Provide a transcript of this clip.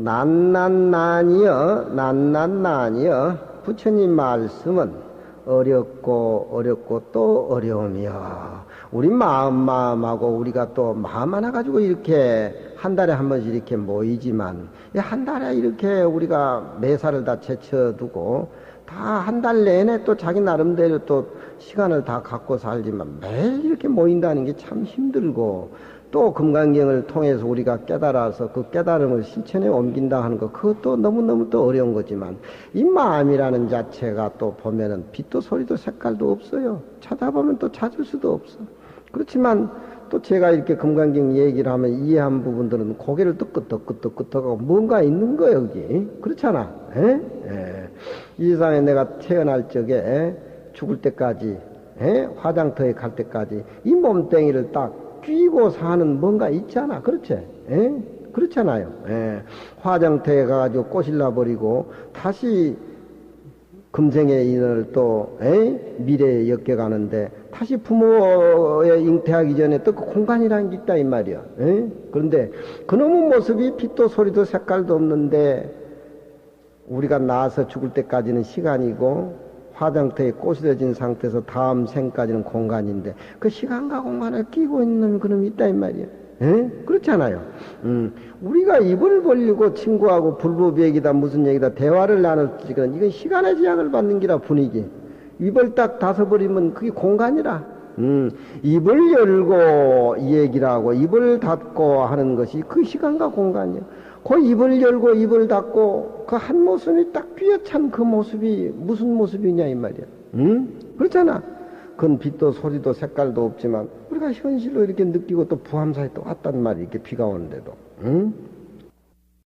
난난난이여 난난난이여 부처님 말씀은 어렵고 어렵고 또 어려우며 우리 마음 마음하고 우리가 또 마음 하나 가지고 이렇게 한 달에 한 번씩 이렇게 모이지만 이한 달에 이렇게 우리가 매사를 다 제쳐두고 다 한 달 내내 또 자기 나름대로 또 시간을 다 갖고 살지만 매일 이렇게 모인다는 게 참 힘들고 또 금강경을 통해서 우리가 깨달아서 그 깨달음을 실천에 옮긴다 하는 것 그것도 너무너무 또 어려운 거지만 이 마음이라는 자체가 또 보면은 빛도 소리도 색깔도 없어요 찾아보면 또 찾을 수도 없어 그렇지만 또 제가 이렇게 금강경 얘기를 하면 이해한 부분들은 고개를 뜨끄뜨끄뜨끄하고 뭔가 있는 거예요 여기 그렇잖아 에? 에. 이 세상에 내가 태어날 적에 에? 죽을 때까지 에? 화장터에 갈 때까지 이 몸뚱이를 딱 끼고 사는 뭔가 있잖아. 그렇지? 에? 그렇잖아요. 에. 화장터에 가가지고 꼬실라 버리고 다시 금생의 인을 또 에? 미래에 엮여가는데 다시 부모에 잉태하기 전에 또 그 공간이라는 게 있다 이 말이야. 에? 그런데 그놈의 모습이 빛도 소리도 색깔도 없는데 우리가 나서 죽을 때까지는 시간이고 화장터에 꼬스려진 상태에서 다음 생까지는 공간인데 그 시간과 공간을 끼고 있는 그놈이 있다 이 말이야. 에? 그렇잖아요. 음, 우리가 입을 벌리고 친구하고 불법 얘기다 무슨 얘기다 대화를 나눌 지금 이건 시간의 제약을 받는 기라 분위기. 입을 딱 닫아버리면 그게 공간이라. 음, 입을 열고 얘기를 하고 입을 닫고 하는 것이 그 시간과 공간이야. 그 입을 열고 입을 닫고 그 한 모습이 딱 삐어찬 그 모습이 무슨 모습이냐 이 말이야. 응? 그렇잖아. 그건 빛도 소리도 색깔도 없지만 우리가 현실로 이렇게 느끼고 또 부함사에 또 왔단 말이야. 이렇게 비가 오는데도. 응?